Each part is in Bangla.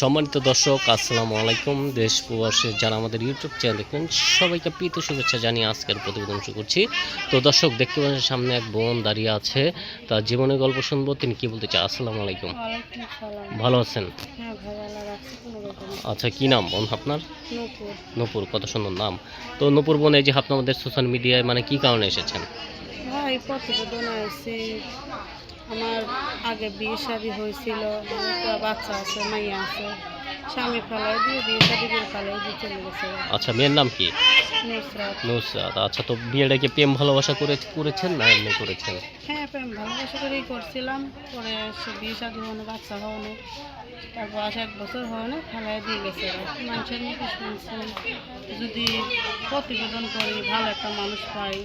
সম্মানিত দর্শক আসসালামু আলাইকুম। দেশ প্রবাসে যারা আমাদের ইউটিউব চ্যানেল দেখবেন সবাইকে প্রীত শুভেচ্ছা জানিয়ে আজকের প্রতিবেদন শুরু করছি। তো দর্শক দেখতে পাচ্ছেন সামনে এক বোন দাঁড়িয়ে আছে। তার জীবনের গল্প শুনব। তিনি কি বলতে চান আসসালামু আলাইকুম। ভালো আছেন? হ্যাঁ আচ্ছা কি নাম বোন আপনার? নূপুর। কত সুন্দর নাম। তো নূপুর বোন এই যে আপনি আমাদের সোশ্যাল মিডিয়ায় মানে কি কারণে এসেছেন? ভাই প্রতিবেদন আসছি আমার আগে বিয়ে শাড়ি হয়েছিল বাচ্চা আছে মাইয়া আছে। স্বামী ফেলাই দিয়ে বিয়ে ফেলাই দিয়ে চলে গেছে। আচ্ছা মেয়ের নাম কি? নুসরাত। নুসরাত আচ্ছা তো বিয়েটা কি প্রেম ভালোবাসা করে করেছেন না এমনি করেছেন? হ্যাঁ প্রেম ভালোবাসা করেই করছিলাম। পরে সে বিয়ে হওয়ানো বাচ্চা হওয়ানো তারপর আজ এক বছর হওয়ানো ফেলাই দিয়ে গেছে। মানুষের মুখে শুনছি যদি প্রতিবেদন করি ভালো একটা মানুষ পাই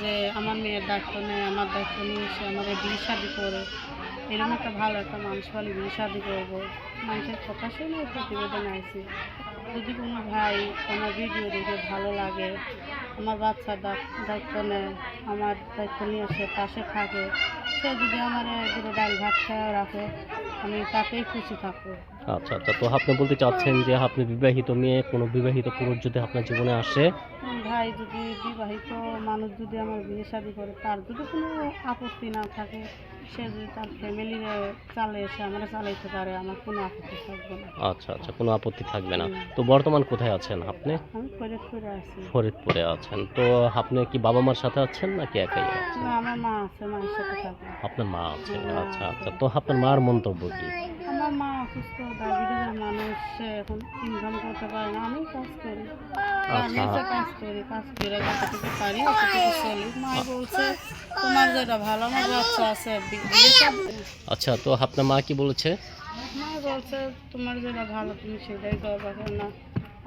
যে আমার মেয়ের দায়িত্ব নেয় আমার দায়িত্ব নিয়ে সে আমার বিয়ে শাদি করে। এরকম একটা ভালো একটা মানুষ পালি বিয়ে শাদি করব। মানুষের কথা এই প্রতিবেদন আসি যদি কোনো ভাই আমার ভিডিও দেখে ভালো লাগে, আমার বাচ্চা দায়িত্ব নেয়, আমার দায়িত্ব নিয়ে সে পাশে থাকে, সে যদি আমার দুটো ডাল ভাত খেয়ে রাখে, আমি তাতেই খুশি থাকব। আচ্ছা আচ্ছা। তো আপনি বলতে চাচ্ছেন যে আপনি বিবাহিত মেয়ে কোনো বিবাহিত পুরুষ যদি আপনার জীবনে আসে? ভাই যদি বিবাহিত মানুষ যদি আমার বিয়ে শাদি করে তার যদি কোনো আপত্তি না থাকে সে যদি তার ফ্যামিলি চালে এসে আমরা চালাইতে পারে আমার কোনো আপত্তি থাকবে না। আচ্ছা আচ্ছা। কোনো আপত্তি থাকবে না। তো বর্তমান কোথায় আছেন আপনি? আমি ফরিদপুরে আছি। ফরিদপুরে আছেন। তো আপনি কি বাবা মার সাথে আছেন নাকি একাই আছেন? না আমার মা আছে মায়ের সাথে থাকে আপনার মা আছে। আচ্ছা আচ্ছা। তো আপনার মার মন্তব্য কি? আমার মা অসুস্থ ডায়াবেটিসের মানুষ সে এখন ইনকাম করতে পারে না। আমি কাজ করি। আচ্ছা। আমি কাজ করি কাজ করে যতটুকু পারি অতটুকু চলি। মা বলছে তোমার যেটা ভালো আমার বাচ্চা আছে। আচ্ছা তো আপনার মা কি বলেছে? মা বলছে তোমার যেটা ভালো তুমি সেটাই করবা না।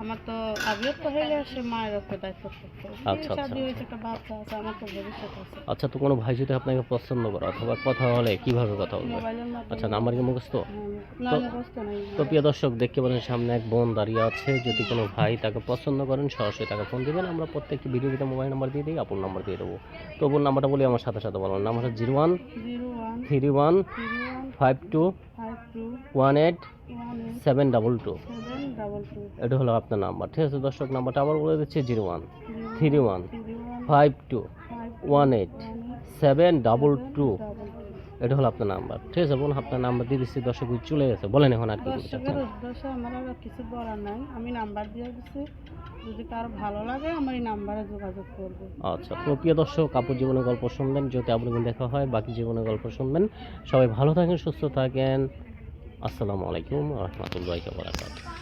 আমার তো আবির তো হয়ে গেছে মায়ের দায়িত্ব আচ্ছা, আচ্ছা। একটা বাচ্চা আছে আমার তো ভবিষ্যৎ আছে। আচ্ছা তো কোনো ভাই যদি আপনাকে পছন্দ করে অথবা কথা হলে কীভাবে কথা বলবে? আচ্ছা নাম্বার কি মুখস্থ? তো- প্রিয় দর্শক দেখতে পারেন সামনে এক বোন দাঁড়িয়ে আছে। যদি কোনো ভাই তাকে পছন্দ করেন সরাসরি তাকে ফোন দিবেন। আমরা প্রত্যেকটি ভিডিওতে মোবাইল নাম্বার দিয়ে দিই আপন নাম্বার দিয়ে দেবো। তো বোন নাম্বারটা বলি আমার সাথে সাথে বলুন নাম্বার হচ্ছে zero one three one five two one eight seven double two. এটা হলো আপনার নাম্বার ঠিক আছে? দর্শক নাম্বারটা আবার বলে দিচ্ছি zero one three one five two one eight seven double two. এটা হলো আপনার নাম্বার ঠিক আছে? বোন আপনার নাম্বার দিয়ে দিচ্ছি দর্শক চলে গেছে। বলেন এখন আর কি আমার আর কিছু বলার নাই। আমি নাম্বার দিয়ে দিচ্ছি যদি কারও ভালো লাগে আমার এই নাম্বারে যোগাযোগ করবে। আচ্ছা তো প্রিয় দর্শক আপুর জীবনের গল্প শুনবেন যদি আপনাদের দেখা হয় বাকি জীবনের গল্প শুনবেন। সবাই ভালো থাকেন সুস্থ থাকেন। আসসালামু আলাইকুম রহমতুল্লাহ বারাকাতুহ।